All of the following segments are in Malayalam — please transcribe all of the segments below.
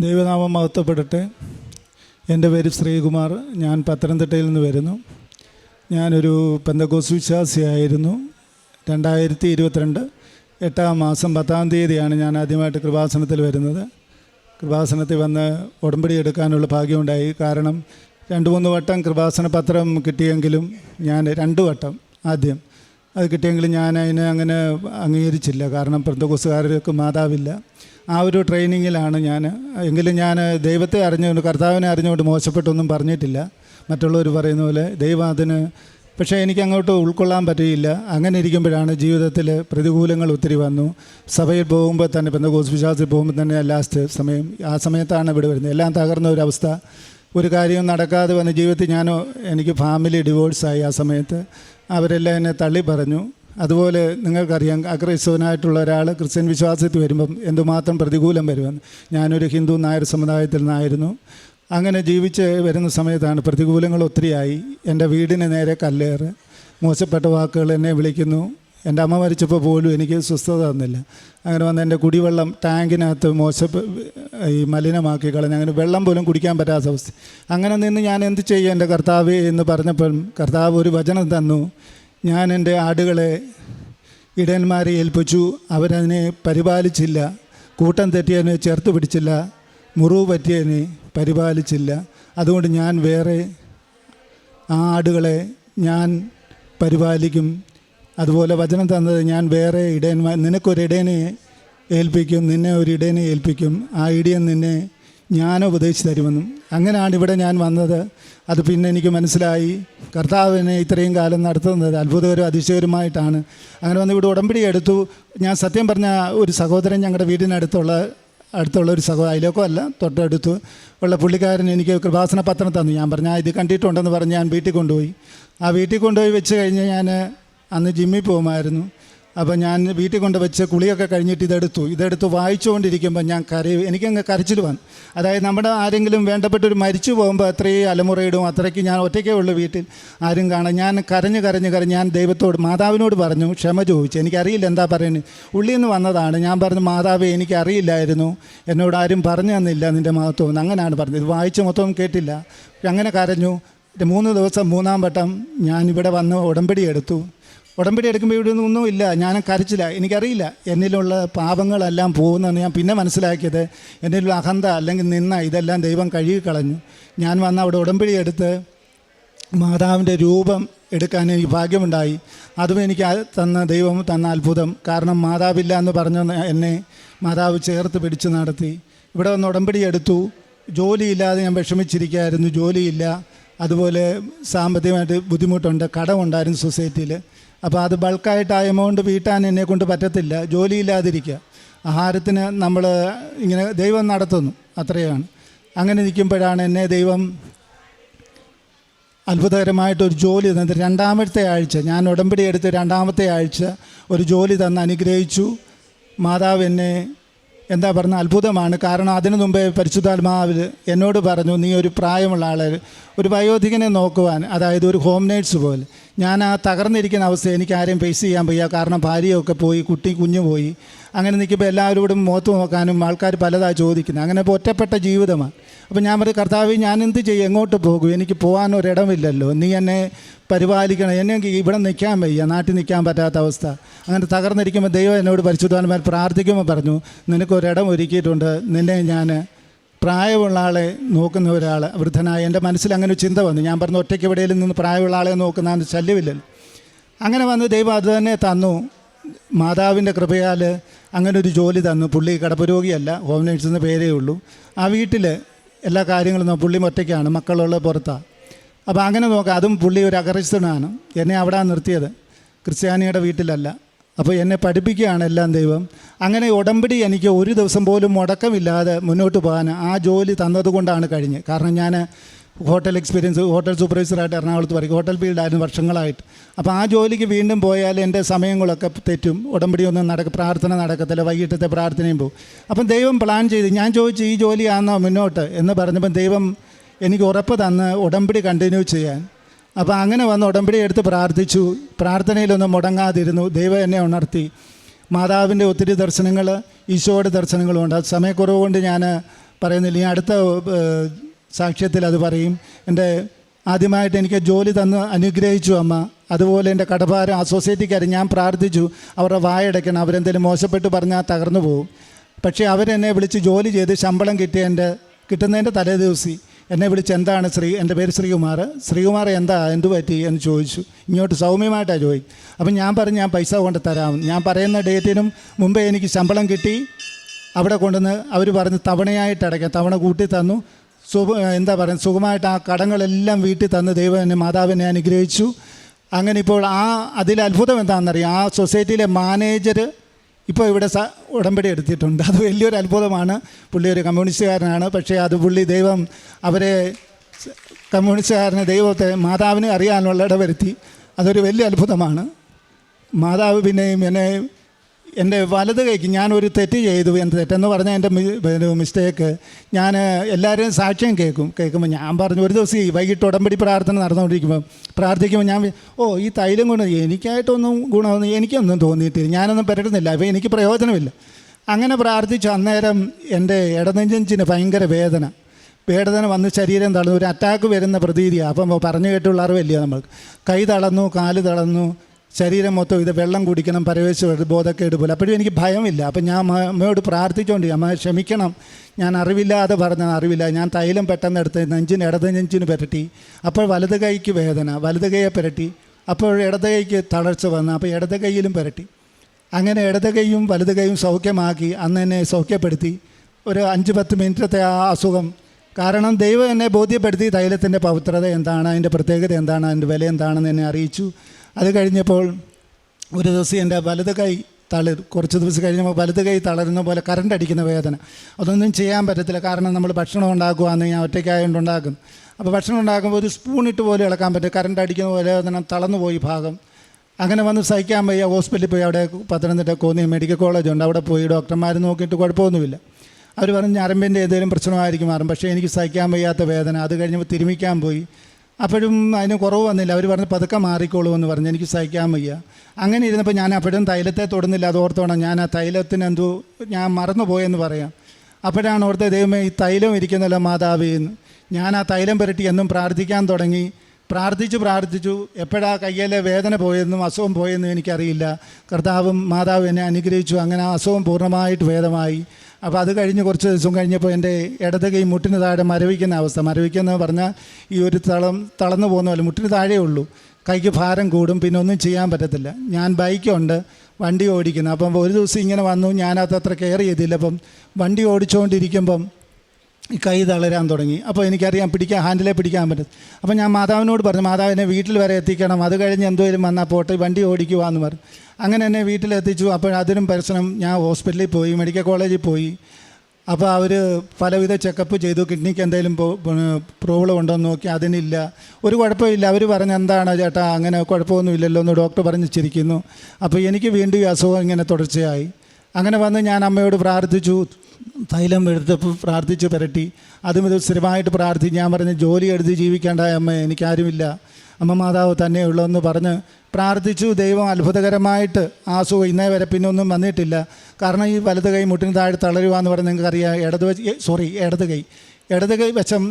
ദൈവനാമം മഹത്വപ്പെടട്ടെ. എന്റെ പേര് ശ്രീകുമാർ. ഞാൻ പത്തനംതിട്ടയിൽ നിന്ന് വരുന്നു. ഞാനൊരു പെന്തകോസ് വിശ്വാസിയായിരുന്നു. രണ്ടായിരത്തി ഇരുപത്തിരണ്ട് എട്ടാം മാസം പത്താം തീയതിയാണ് ഞാൻ ആദ്യമായിട്ട് കൃപാസനത്തിൽ വരുന്നത്. കൃപാസനത്തിൽ വന്ന് ഉടമ്പടി എടുക്കാനുള്ള ഭാഗ്യമുണ്ടായി. കാരണം രണ്ട് മൂന്ന് വട്ടം കൃപാസന പത്രം കിട്ടിയെങ്കിലും ഞാൻ രണ്ട് വട്ടം ആദ്യം അത് കിട്ടിയെങ്കിലും ഞാൻ അതിനെ അങ്ങനെ അംഗീകരിച്ചില്ല. കാരണം പെന്തക്കോസുകാർക്ക് മാതാവില്ല. ആ ഒരു ട്രെയിനിങ്ങിലാണ് ഞാൻ. എങ്കിലും ഞാൻ ദൈവത്തെ അറിഞ്ഞുകൊണ്ട് കർത്താവിനെ അറിഞ്ഞുകൊണ്ട് മോശപ്പെട്ടൊന്നും പറഞ്ഞിട്ടില്ല. മറ്റുള്ളവർ പറയുന്ന പോലെ ദൈവം അതിന് പക്ഷേ എനിക്ക് അങ്ങോട്ട് ഉൾക്കൊള്ളാൻ പറ്റിയില്ല. അങ്ങനെ ഇരിക്കുമ്പോഴാണ് ജീവിതത്തിൽ പ്രതികൂലങ്ങൾ ഒത്തിരി വന്നു. സഭയിൽ പോകുമ്പോൾ തന്നെ ഇപ്പം പെന്തകോസ് വിശ്വാസത്തിൽ പോകുമ്പോൾ തന്നെ ലാസ്റ്റ് സമയം ആ സമയത്താണ് ഇവിടെ വരുന്നത്. എല്ലാം തകർന്ന ഒരവസ്ഥ ഒരു കാര്യവും നടക്കാതെ വന്ന ജീവിതത്തിൽ ഞാനോ എനിക്ക് ഫാമിലി ഡിവോഴ്സായി ആ സമയത്ത്. അവരെല്ലാം എന്നെ തള്ളി പറഞ്ഞു. അതുപോലെ നിങ്ങൾക്കറിയാം അക്രൈസ്തവനായിട്ടുള്ള ഒരാൾ ക്രിസ്ത്യൻ വിശ്വാസത്തിൽ വരുമ്പം എന്തുമാത്രം പ്രതികൂലം വരുമെന്ന്. ഞാനൊരു ഹിന്ദു നായർ സമുദായത്തിൽ നിന്നായിരുന്നു. അങ്ങനെ ജീവിച്ച് വരുന്ന സമയത്താണ് പ്രതികൂലങ്ങൾ ഒത്തിരിയായി. എന്റെ വീടിന് നേരെ കല്ലേറ്. മോശപ്പെട്ട വാക്കുകൾ എന്നെ വിളിക്കുന്നു. എന്റെ അമ്മ മരിച്ചപ്പോൾ പോലും എനിക്ക് സ്വസ്ഥത തന്നില്ല. അങ്ങനെ വന്ന് എന്റെ കുടിവെള്ളം ടാങ്കിനകത്ത് മോശ ഈ മലിനമാക്കി കളഞ്ഞ് അങ്ങനെ വെള്ളം പോലും കുടിക്കാൻ പറ്റാത്ത അവസ്ഥ. അങ്ങനെ നിന്ന് ഞാൻ എന്ത് ചെയ്യും എന്റെ കർത്താവ് എന്ന് പറഞ്ഞപ്പോൾ കർത്താവ് ഒരു വചനം തന്നു. ഞാൻ എന്റെ ആടുകളെ ഇടയന്മാരെ ഏൽപ്പിച്ചു. അവരതിനെ പരിപാലിച്ചില്ല. കൂട്ടം തെറ്റിയതിനെ ചേർത്ത് പിടിച്ചില്ല. മുറിവ് പറ്റിയതിനെ പരിപാലിച്ചില്ല. അതുകൊണ്ട് ഞാൻ വേറെ ആ ആടുകളെ ഞാൻ പരിപാലിക്കും. അതുപോലെ വചനം തന്നത് ഞാൻ വേറെ ഇടയന്മാർ നിനക്കൊരു ഏൽപ്പിക്കും നിന്നെ ഒരു ഏൽപ്പിക്കും. ആ ഇടിയൻ നിന്നെ ഞാൻ ഉപദേശിച്ച് തരുമെന്നും അങ്ങനെയാണ് ഇവിടെ ഞാൻ വന്നത്. അത് പിന്നെ എനിക്ക് മനസ്സിലായി. കർത്താവിനെ ഇത്രയും കാലം നടത്തുന്നത് അത്ഭുതകരവും അതിശയകരമായിട്ടാണ് അങ്ങനെ വന്ന് ഇവിടെ ഉടമ്പടി എടുത്തു. ഞാൻ സത്യം പറഞ്ഞ ഒരു സഹോദരൻ ഞങ്ങളുടെ വീടിനടുത്തുള്ള അടുത്തുള്ള ഒരു സഹോ അല്ല തൊട്ടടുത്ത് ഉള്ള പുള്ളിക്കാരൻ എനിക്ക് കൃപാസന പത്രം തന്നു. ഞാൻ പറഞ്ഞു ഇത് കണ്ടിട്ടുണ്ടെന്ന് പറഞ്ഞ് ഞാൻ വീട്ടിൽ കൊണ്ടുപോയി. ആ വീട്ടിൽ കൊണ്ടുപോയി വെച്ച് കഴിഞ്ഞ് ഞാൻ അന്ന് ജിമ്മിൽ പോകുമായിരുന്നു. അപ്പോൾ ഞാൻ വീട്ടിൽ കൊണ്ട് വെച്ച് കുളിയൊക്കെ കഴിഞ്ഞിട്ട് ഇതെടുത്തു. ഇതെടുത്ത് വായിച്ചുകൊണ്ടിരിക്കുമ്പോൾ ഞാൻ കരയും എനിക്കങ്ങ് കരച്ചിൽ വന്നു. അതായത് നമ്മുടെ ആരെങ്കിലും വേണ്ടപ്പെട്ടൊരു മരിച്ചു പോകുമ്പോൾ അത്രയും അലമുറയിടും അത്രയ്ക്ക് ഞാൻ ഒറ്റയ്ക്കേ ഉള്ളൂ വീട്ടിൽ. ആരും കാണാൻ ഞാൻ കരഞ്ഞ് കരഞ്ഞ് കരഞ്ഞ് ഞാൻ ദൈവത്തോട് മാതാവിനോട് പറഞ്ഞു ക്ഷമ ചോദിച്ചു. എനിക്കറിയില്ല എന്താ പറയുന്നത് ഉള്ളിൽ നിന്ന് വന്നതാണ്. ഞാൻ പറഞ്ഞു മാതാവേ എനിക്കറിയില്ലായിരുന്നു. എന്നോട് ആരും പറഞ്ഞു തന്നില്ല നിന്റെ മഹത്വം. അങ്ങനെയാണ് പറഞ്ഞത്. ഇത് വായിച്ച് മൊത്തം കേട്ടില്ല. അങ്ങനെ കരഞ്ഞു. മൂന്ന് ദിവസം മൂന്നാം വട്ടം ഞാൻ ഇവിടെ വന്ന് ഉടമ്പടി എടുത്തു. ഉടമ്പടി എടുക്കുമ്പോൾ ഇവിടെ ഒന്നും ഇല്ല. ഞാൻ കരച്ചില്ല എനിക്കറിയില്ല. എന്നിലുള്ള പാപങ്ങളെല്ലാം പോകുന്നതെന്ന് ഞാൻ പിന്നെ മനസ്സിലാക്കിയത് എന്നിലുള്ള അഹന്ത അല്ലെങ്കിൽ നിന്ന ഇതെല്ലാം ദൈവം കഴുകി കളഞ്ഞു ഞാൻ വന്ന അവിടെ ഉടമ്പടി എടുത്ത് മാതാവിന്റെ രൂപം എടുക്കാൻ എനിക്ക് ഭാഗ്യമുണ്ടായി. അതും എനിക്ക് തന്ന ദൈവം തന്ന അത്ഭുതം. കാരണം മാതാവില്ല എന്ന് പറഞ്ഞ എന്നെ മാതാവ് ചേർത്ത് പിടിച്ച് നടത്തി. ഇവിടെ വന്ന് ഉടമ്പടി എടുത്തു. ജോലിയില്ലാതെ ഞാൻ വിഷമിച്ചിരിക്കുകയായിരുന്നു. ജോലിയില്ല. അതുപോലെ സാമ്പത്തികമായിട്ട് ബുദ്ധിമുട്ടുണ്ട്. കടമുണ്ടായിരുന്നു സൊസൈറ്റിയിൽ. അപ്പോൾ അത് ബൾക്കായിട്ട് ആ എമൗണ്ട് വീട്ടാൻ എന്നെ കൊണ്ട് പറ്റത്തില്ല. ജോലിയില്ലാതിരിക്കുക ആഹാരത്തിന് നമ്മൾ ഇങ്ങനെ ദൈവം നടത്തുന്നു. അത്രയാണ്. അങ്ങനെ നിൽക്കുമ്പോഴാണ് എന്നെ ദൈവം അത്ഭുതകരമായിട്ടൊരു ജോലി തന്നത്. രണ്ടാമത്തെ ആഴ്ച ഞാൻ ഉടമ്പടി എടുത്ത് രണ്ടാമത്തെ ആഴ്ച ഒരു ജോലി തന്ന് അനുഗ്രഹിച്ചു. മാതാവ് എന്നെ എന്താ പറഞ്ഞ അത്ഭുതമാണ്. കാരണം അതിനു മുമ്പേ പരിശുദ്ധാത്മാവിൽ എന്നോട് പറഞ്ഞു നീ ഒരു പ്രായമുള്ള ആളെ ഒരു വയോധികനെ നോക്കുവാൻ അതായത് ഒരു ഹോം നേഴ്സ് പോലെ. ഞാൻ ആ തകർന്നിരിക്കുന്ന അവസ്ഥ എനിക്ക് ആരെയും ഫേസ് ചെയ്യാൻ വയ്യ. കാരണം ഭാര്യയൊക്കെ പോയി കുട്ടി കുഞ്ഞു പോയി അങ്ങനെ നിൽക്കുമ്പോൾ എല്ലാവരോടും മുഖത്ത് നോക്കാനും ആൾക്കാർ പലതായി ചോദിക്കുന്നത് അങ്ങനെ ഒറ്റപ്പെട്ട ജീവിതമാണ്. അപ്പോൾ ഞാൻ പറയും കർത്താവ് ഞാൻ എന്ത് ചെയ്യും? എങ്ങോട്ട് പോകും? എനിക്ക് പോകാൻ ഒരിടമില്ലല്ലോ. നീ എന്നെ പരിപാലിക്കണം. എന്നെ ഇവിടെ നിൽക്കാൻ വയ്യ. നാട്ടിൽ നിൽക്കാൻ പറ്റാത്ത അവസ്ഥ. അങ്ങനെ തകർന്നിരിക്കുമ്പോൾ ദൈവം എന്നോട് പരിശുദ്ധവാന്മാർ പ്രാർത്ഥിക്കുമ്പോൾ പറഞ്ഞു നിനക്കൊരിടം ഒരുക്കിയിട്ടുണ്ട്. നിന്നെ ഞാൻ പ്രായമുള്ള ആളെ നോക്കുന്ന ഒരാൾ വൃദ്ധനായ. എന്റെ മനസ്സിൽ അങ്ങനെ ഒരു ചിന്ത വന്നു. ഞാൻ പറഞ്ഞു ഒറ്റയ്ക്ക് എവിടെയെങ്കിലും നിന്ന് പ്രായമുള്ള ആളെ നോക്കുന്ന ശല്യമില്ലല്ലോ. അങ്ങനെ വന്ന് ദൈവം അത് തന്നെ തന്നു. മാതാവിന്റെ കൃപയാൽ അങ്ങനെ ഒരു ജോലി തന്നു. പുള്ളി കടപ്പുരോഗിയല്ല ഹോം നേഴ്സ് എന്ന പേരേ ഉള്ളൂ. ആ വീട്ടിൽ എല്ലാ കാര്യങ്ങളും പുള്ളി ഒറ്റയ്ക്കാണ് മക്കളുള്ള പുറത്താണ് അപ്പോൾ അങ്ങനെ നോക്കാം അതും പുള്ളി ഒരു അകർഷിതനാണ് എന്നെ അവിടെ നിർത്തിയത്. ക്രിസ്ത്യാനിയുടെ വീട്ടിലല്ല. അപ്പോൾ എന്നെ പഠിപ്പിക്കുകയാണ് എല്ലാം ദൈവം. അങ്ങനെ ഉടമ്പടി എനിക്ക് ഒരു ദിവസം പോലും മുടക്കമില്ലാതെ മുന്നോട്ട് പോകാൻ ആ ജോലി തന്നതുകൊണ്ടാണ് കഴിഞ്ഞ് കാരണം ഞാൻ ഹോട്ടൽ എക്സ്പീരിയൻസ് ഹോട്ടൽ സൂപ്പർവൈസറായിട്ട് എറണാകുളത്ത് പറയും ഹോട്ടൽ ഫീൽഡായിരുന്നു വർഷങ്ങളായിട്ട്. അപ്പോൾ ആ ജോലിക്ക് വീണ്ടും പോയാൽ എന്റെ സമയങ്ങളൊക്കെ തെറ്റും ഉടമ്പടി ഒന്നും നടക്ക പ്രാർത്ഥന നടക്കത്തില്ല വൈകിട്ടത്തെ പ്രാർത്ഥനയും പോകും അപ്പം ദൈവം പ്ലാൻ ചെയ്ത് ഞാൻ ചോദിച്ചു ഈ ജോലിയാണോ മുന്നോട്ട്? എന്ന് പറഞ്ഞപ്പം ദൈവം എനിക്ക് ഉറപ്പ് തന്ന് ഉടമ്പടി കണ്ടിന്യൂ ചെയ്യാൻ. അപ്പോൾ അങ്ങനെ വന്ന് ഉടമ്പടി എടുത്ത് പ്രാർത്ഥിച്ചു. പ്രാർത്ഥനയിലൊന്നും മുടങ്ങാതിരുന്നു. ദൈവം എന്നെ ഉണർത്തി. മാതാവിന്റെ ഒത്തിരി ദർശനങ്ങൾ ഈശോയുടെ ദർശനങ്ങളുമുണ്ട്. അത് സമയക്കുറവ് കൊണ്ട് ഞാൻ പറയുന്നില്ല. ഈ അടുത്ത സാക്ഷ്യത്തിൽ അത് പറയും. എന്റെ ആദ്യമായിട്ട് എനിക്ക് ജോലി തന്ന് അനുഗ്രഹിച്ചു അമ്മ. അതുപോലെ എന്റെ കടഭാരം ആ സൊസൈറ്റിക്കാർ ഞാൻ പ്രാർത്ഥിച്ചു. അവരുടെ വായടയ്ക്കണം. അവരെന്തെങ്കിലും മോശപ്പെട്ട് പറഞ്ഞാൽ തകർന്നു പോകും പക്ഷേ അവരെന്നെ വിളിച്ച് ജോലി ചെയ്ത് ശമ്പളം കിട്ടിയ എന്റെ കിട്ടുന്നതിന്റെ തലേ ദിവസം എന്നെ വിളിച്ച് എന്താണ് ശ്രീ എന്റെ പേര് ശ്രീകുമാർ. ശ്രീകുമാർ എന്താ എന്തു പറ്റി എന്ന് ചോദിച്ചു. ഇങ്ങോട്ട് സൗമ്യമായിട്ടാണ് ചോദിക്കും അപ്പം ഞാൻ പറഞ്ഞു ഞാൻ പൈസ കൊണ്ട് തരാം. ഞാൻ പറയുന്ന ഡേറ്റിനും മുമ്പേ എനിക്ക് ശമ്പളം കിട്ടി. അവിടെ കൊണ്ടുവന്ന് അവർ പറഞ്ഞ് തവണയായിട്ട് അടയ്ക്കാം. തവണ കൂട്ടി തന്നു. സുഖ എന്താ പറയുക സുഖമായിട്ട് ആ കടങ്ങളെല്ലാം വീട്ടിൽ തന്ന് ദൈവം എന്നെ മാതാവിനെ അനുഗ്രഹിച്ചു. അങ്ങനെ ഇപ്പോൾ ആ അതിൽ അത്ഭുതം എന്താണെന്നറിയാം? ആ സൊസൈറ്റിയിലെ മാനേജർ ഇപ്പോൾ ഇവിടെ സ ഉടമ്പടി എടുത്തിട്ടുണ്ട്. അത് വലിയൊരു അത്ഭുതമാണ്. പുള്ളി ഒരു കമ്മ്യൂണിസ്റ്റുകാരനാണ്. പക്ഷേ അത് പുള്ളി ദൈവം അവരെ കമ്മ്യൂണിസ്റ്റുകാരന് കമ്മ്യൂണിസ്റ്റുകാരനെ ദൈവത്തെ മാതാവിനെ അറിയാനുള്ള ഇടവരുത്തി. അതൊരു വലിയ അത്ഭുതമാണ്. മാതാവ് പിന്നെയും എന്നെ എന്റെ വലത് കൈക്ക് ഞാനൊരു തെറ്റ് ചെയ്തു എന്ത് തെറ്റെന്ന് പറഞ്ഞാൽ എന്റെ മിസ്റ്റേക്ക്. ഞാൻ എല്ലാവരും സാക്ഷ്യം കേൾക്കും. കേൾക്കുമ്പോൾ ഞാൻ പറഞ്ഞു ഒരു ദിവസം ഈ വൈകിട്ട് ഉടമ്പടി പ്രാർത്ഥന നടന്നുകൊണ്ടിരിക്കുമ്പോൾ പ്രാർത്ഥിക്കുമ്പോൾ ഞാൻ ഓ ഈ തൈലം കൊണ്ട് എനിക്കായിട്ടൊന്നും ഗുണമൊന്നും എനിക്കൊന്നും തോന്നിയിട്ടില്ല. ഞാനൊന്നും പരട്ടുന്നില്ല. അപ്പോൾ എനിക്ക് പ്രയോജനമില്ല. അങ്ങനെ പ്രാർത്ഥിച്ചു. അന്നേരം എന്റെ ഇടനെഞ്ചിന് ഭയങ്കര വേദന. വേദന വന്ന് ശരീരം തളർന്നു. ഒരു അറ്റാക്ക് വരുന്ന പ്രതീതിയാണ് അപ്പം പറഞ്ഞു കേട്ടുള്ള അറിവില്ല നമ്മൾക്ക്. കൈ തളർന്നു കാൽ തളർന്നു. ശരീരം മൊത്തം ഇത് വെള്ളം കുടിക്കണം പരവേശ ബോധക്കേട് പോലെ. അപ്പോഴും എനിക്ക് ഭയമില്ല. അപ്പം ഞാൻ അമ്മ- അമ്മയോട് പ്രാർത്ഥിച്ചുകൊണ്ട് അമ്മ ക്ഷമിക്കണം. ഞാൻ അറിവില്ലാതെ പറഞ്ഞ അറിവില്ല. ഞാൻ തൈലം പെട്ടെന്ന് എടുത്ത് നെഞ്ചിന് ഇടത് നെഞ്ചിന് പുരട്ടി. അപ്പോൾ വലത് കൈക്ക് വേദന വലത് കൈയെ പുരട്ടി. അപ്പോൾ ഇടത് കൈക്ക് തളർച്ച വന്നു അപ്പോൾ ഇടത് കൈയിലും പുരട്ടി. അങ്ങനെ ഇടത് കൈയും വലത് കൈയും സൗഖ്യമാക്കി അന്ന് എന്നെ സൗഖ്യപ്പെടുത്തി. ഒരു അഞ്ച് പത്ത് മിനിറ്റത്തെ ആ അസുഖം. കാരണം ദൈവം എന്നെ ബോധ്യപ്പെടുത്തി തൈലത്തിന്റെ പവിത്രത എന്താണ് അതിന്റെ പ്രത്യേകത എന്താണ് അതിന്റെ വില എന്താണെന്ന് എന്നെ അറിയിച്ചു. അത് കഴിഞ്ഞപ്പോൾ ഒരു ദിവസം എന്റെ വലത് കൈ തളർ കുറച്ച് ദിവസം കഴിഞ്ഞപ്പോൾ വലത് കൈ തളരുന്ന പോലെ കറണ്ട് അടിക്കുന്ന വേദന. അതൊന്നും ചെയ്യാൻ പറ്റത്തില്ല. കാരണം നമ്മൾ ഭക്ഷണം ഉണ്ടാക്കുകയാണെന്ന് ഞാൻ ഒറ്റയ്ക്കായതുകൊണ്ട് ഉണ്ടാക്കും. അപ്പോൾ ഭക്ഷണം ഉണ്ടാക്കുമ്പോൾ ഒരു സ്പൂണിട്ട് പോലും ഇളക്കാൻ പറ്റും കറണ്ട് അടിക്കുന്ന പോലെ വേദന തളർന്നു പോയി ഭാഗം. അങ്ങനെ വന്ന് സഹിക്കാൻ വയ്യ. ഹോസ്പിറ്റലിൽ പോയി. അവിടെ പത്തനംതിട്ട കോന്നി മെഡിക്കൽ കോളേജ് ഉണ്ട്. അവിടെ പോയി ഡോക്ടർമാർ നോക്കിയിട്ട് കുഴപ്പമൊന്നുമില്ല. അവർ പറഞ്ഞു ഞരമ്പിന്റെ ഏതെങ്കിലും പ്രശ്നമായിരിക്കും മാറും പക്ഷേ എനിക്ക് സഹിക്കാൻ വയ്യാത്ത വേദന. അത് കഴിഞ്ഞപ്പോൾ തിരുമിക്കാൻ പോയി. അപ്പോഴും അതിന് കുറവ് വന്നില്ല. അവർ പറഞ്ഞ് പതുക്കെ മാറിക്കോളൂ എന്ന് പറഞ്ഞു. എനിക്ക് സഹിക്കാൻ വയ്യ. അങ്ങനെ ഇരുന്നപ്പോൾ ഞാൻ അപ്പോഴും തൈലത്തെ തൊടുന്നില്ല. അത് ഓർത്തോണം ഞാൻ ആ തൈലത്തിന് എന്തോ ഞാൻ മറന്നുപോയെന്ന് പറയാം. അപ്പോഴാണ് ഓർത്തെ ദൈവമേ ഈ തൈലം ഇരിക്കുന്നല്ലോ മാതാവിന്ന് ഞാൻ ആ തൈലം പുരട്ടി എന്നും പ്രാർത്ഥിക്കാൻ തുടങ്ങി. പ്രാർത്ഥിച്ചു പ്രാർത്ഥിച്ചു. എപ്പോഴാ കയ്യിലെ വേദന പോയെന്നും അസുഖം പോയെന്നും എനിക്കറിയില്ല. കർത്താവും മാതാവും എന്നെ അനുഗ്രഹിച്ചു. അങ്ങനെ ആ അസുഖം പൂർണമായിട്ട് ഭേദമായി. അപ്പോൾ അത് കഴിഞ്ഞ് കുറച്ച് ദിവസം കഴിഞ്ഞപ്പോൾ എന്റെ ഇടത് കൈ മുട്ടിന് താഴെ മരവിക്കുന്ന അവസ്ഥ. മരവിക്കുന്ന പറഞ്ഞാൽ ഈ ഒരു തളം തളർന്നു പോകുന്ന പോലെ മുട്ടിന് താഴെ ഉള്ളൂ. കൈക്ക് ഭാരം കൂടും പിന്നെ ഒന്നും ചെയ്യാൻ പറ്റത്തില്ല. ഞാൻ ബൈക്കുണ്ട് വണ്ടി ഓടിക്കുന്നു. അപ്പം ഒരു ദിവസം ഇങ്ങനെ വന്നു ഞാനത് അത്ര കെയർ ചെയ്തില്ല. അപ്പം വണ്ടി ഓടിച്ചുകൊണ്ടിരിക്കുമ്പം ഈ കൈ തളരാൻ തുടങ്ങി. അപ്പോൾ എനിക്കറിയാം പിടിക്കാൻ ഹാൻഡിലെ പിടിക്കാൻ പറ്റും അപ്പോൾ ഞാൻ മാതാവിനോട് പറഞ്ഞു മാതാവിനെ വീട്ടിൽ വരെ എത്തിക്കണം. അത് കഴിഞ്ഞ് എന്തോരും വന്നാൽ പോട്ടെ വണ്ടി ഓടിക്കുവാന്ന് പറഞ്ഞു. അങ്ങനെ എന്നെ വീട്ടിലെത്തിച്ചു. അപ്പോൾ അതിനും പ്രശ്നം ഞാൻ ഹോസ്പിറ്റലിൽ പോയി മെഡിക്കൽ കോളേജിൽ പോയി. അപ്പോൾ അവർ പലവിധ ചെക്കപ്പ് ചെയ്തു. കിഡ്നിക്ക് എന്തെങ്കിലും പ്രോബ്ലം ഉണ്ടോ എന്ന് നോക്കി. അതിനില്ല. ഒരു കുഴപ്പമില്ല അവർ പറഞ്ഞ് എന്താണ് ചേട്ടാ അങ്ങനെ കുഴപ്പമൊന്നുമില്ലല്ലോ എന്ന് ഡോക്ടർ പറഞ്ഞ് ചിരിക്കുന്നു. അപ്പോൾ എനിക്ക് വീണ്ടും ഈ അസുഖം ഇങ്ങനെ തുടർച്ചയായി. അങ്ങനെ വന്ന് ഞാൻ അമ്മയോട് പ്രാർത്ഥിച്ചു. തൈലം എടുത്ത് പ്രാർത്ഥിച്ച് പുരട്ടി. അതും ഇത് സ്ഥിരമായിട്ട് പ്രാർത്ഥിച്ച്. ഞാൻ പറഞ്ഞ് ജോലി എടുത്ത് ജീവിക്കേണ്ട അമ്മ. എനിക്കാരുമില്ല. അമ്മ മാതാവ് തന്നെ ഉള്ളതെന്ന് പറഞ്ഞ് പ്രാർത്ഥിച്ചു. ദൈവം അത്ഭുതകരമായിട്ട് ആ സുഖം ഇന്നേ വരെ പിന്നെ ഒന്നും വന്നിട്ടില്ല. കാരണം ഈ വലത് കൈ മുട്ടിന് താഴെ തളരുക എന്ന് പറഞ്ഞാൽ നിങ്ങൾക്കറിയാം. ഇടത് സോറി ഇടത് കൈ. ഇടത് കൈ വശം